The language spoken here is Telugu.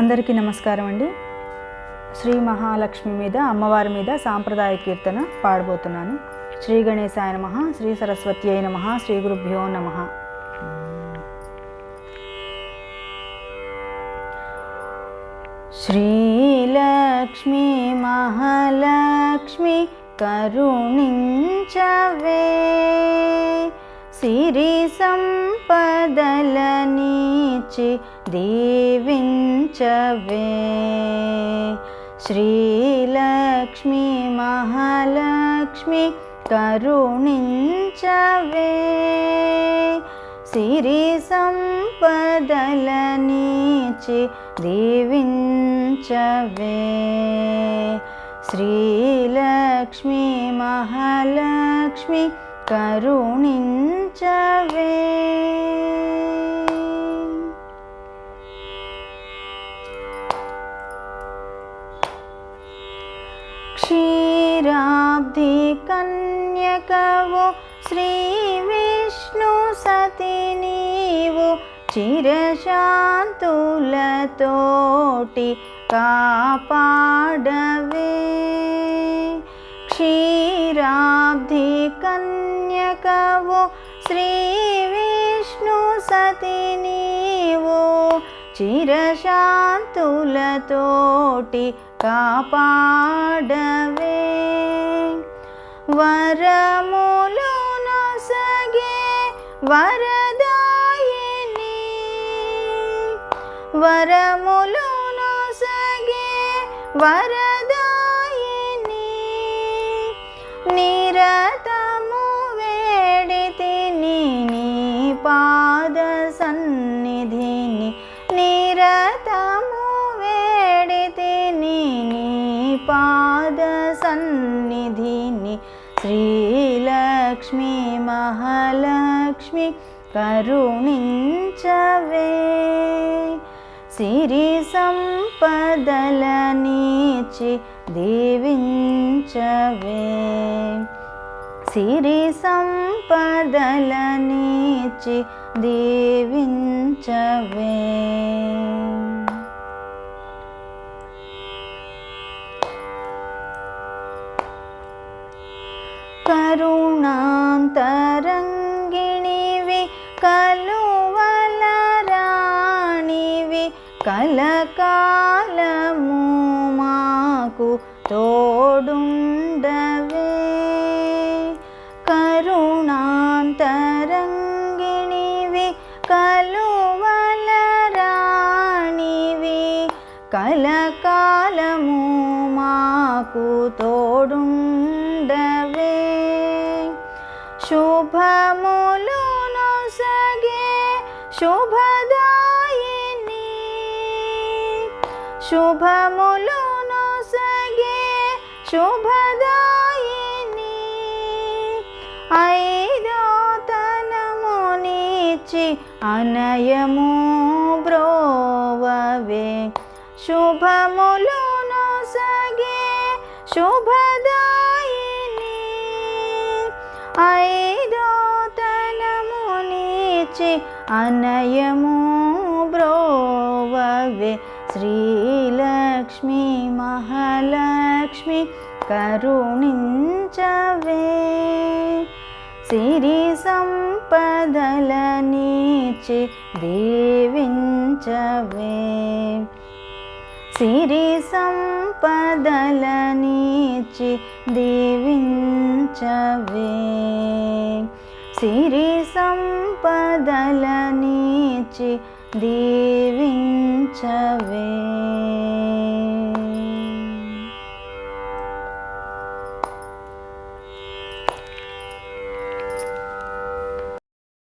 అందరికీ నమస్కారం అండి. శ్రీ మహాలక్ష్మి మీద అమ్మవారి మీద సాంప్రదాయ కీర్తన పాడబోతున్నాను. శ్రీ గణేశాయ నమ శ్రీ సరస్వతి అయిన నమ శ్రీ గురుభ్యో నమ. శ్రీలక్ష్మి మహాలక్ష్మి కరుణించవే. సిరి సంపదలనిచి దీవించవే. శ్రీలక్ష్మి మహాలక్ష్మి కరుణించవే. సిరి సంపదలనిచి దీవించవే. శ్రీలక్ష్మి మహాలక్ష్మి కరుణించవే. క్షీరాబ్ధి కన్యకవు శ్రీ విష్ణు సతి నీవు చిరశాంతులతోటి కాపాడవే. క్షీరాబ్ధి కన్యకవు శ్రీ విష్ణు సతి నీవు చిరశాంతులతోటి కాపాడవే వరములు నొసగే వరదాయిని. వరములు నొసగే వరదాయిని. నిరత పాద సన్నిధిని శ్రీలక్ష్మి మహాలక్ష్మి కరుణించవే సిరి సంపదలనిచి దీవించవే సిరి సంపదలనిచి దీవించవే కరుణాంతరంగిణివి కలువలరాణివి కలకాలము మాకు తోడుండవే. కరుణాంతరంగిణివి కలువలరాణివి కలకాలము మాకు తోడుండవే శుభములు సగే శుభదాయిని. శుభములు సగే శుభదాయిని. ఐదో తనమునిచి అనయము బ్రోవవే. శుభములు సగే శుభదాయిని. ఐ అనయము బ్రోవవే శ్రీలక్ష్మి మహాలక్ష్మి కరుణించవే సిరి సంపదలనిచి దీవించవే సిరి సంపదలనిచి దీవించవే సిరి సంపదలనిచి దీవించవే.